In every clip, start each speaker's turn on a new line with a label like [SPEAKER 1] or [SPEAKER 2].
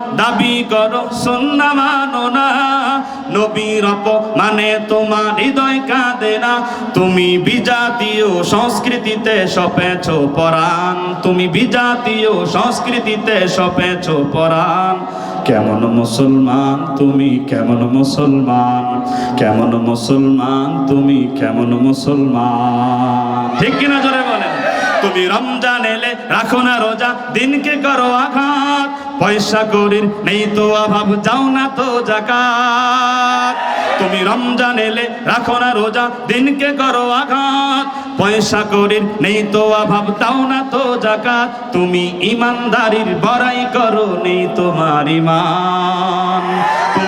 [SPEAKER 1] দাবি করো, সন্না মানো না। নবীর মানে তোমার হৃদয় কাঁদে না। তুমি বিজাতীয় সংস্কৃতিতে সপেছ পরাণ। তুমি বিজাতীয় সংস্কৃতিতে সপেছ পরাণ। কেমন মুসলমান তুমি, কেমন মুসলমান। কেমন মুসলমান তুমি, কেমন মুসলমান। ঠিক কিনা তুমি রমজান এলে রাখো না রোজা, দিনকে করো আঘাত। পয়সা করির নেই তো অভাব, যাও না তো জাকাত। তুমি রমজান এলে রাখো না রোজা, দিনকে করো আঘাত। পয়সা করির নেই তো অভাব, দাও না তো জাকাত। তুমি ইমানদারির বড়াই করো, নেই তোমার ইমান।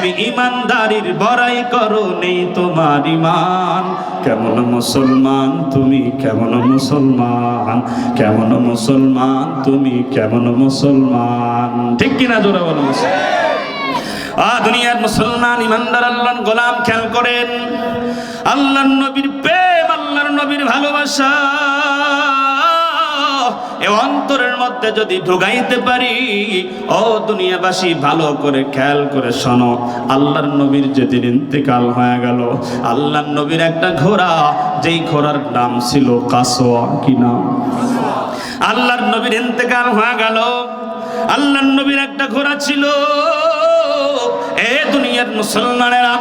[SPEAKER 1] তুমি ইমানদারির বড়াই করো, নেই তোমার ইমান। কেমন মুসলমান তুমি, কেমন মুসলমান। কেমন মুসলমান তুমি, কেমন মুসলমান। ঠিক কিনা জোরে বলো আ, দুনিয়ার মুসলমান, ইমানদার, আল্লাহর গোলাম, খেয়াল করেন। আল্লাহর নবীর প্রেম, আল্লাহর নবীর ভালোবাসা। এ অন্তরের মধ্যে যদি ঢুকাইতে পারি, ও দুনিয়াবাসী, ভালো করে খেয়াল করে শোনো, আল্লাহর নবীর যেদিন ইন্তেকাল হয়ে গেল, আল্লাহর নবীর একটা ঘোড়া, যেই ঘোড়ার নাম ছিল কাসোয়া, কি নাম? আল্লাহর নবীর ইন্তেকাল হয়ে গেল, আল্লাহর নবীর একটা ঘোড়া ছিল। এ দুনিয়ার মুসলমানেরা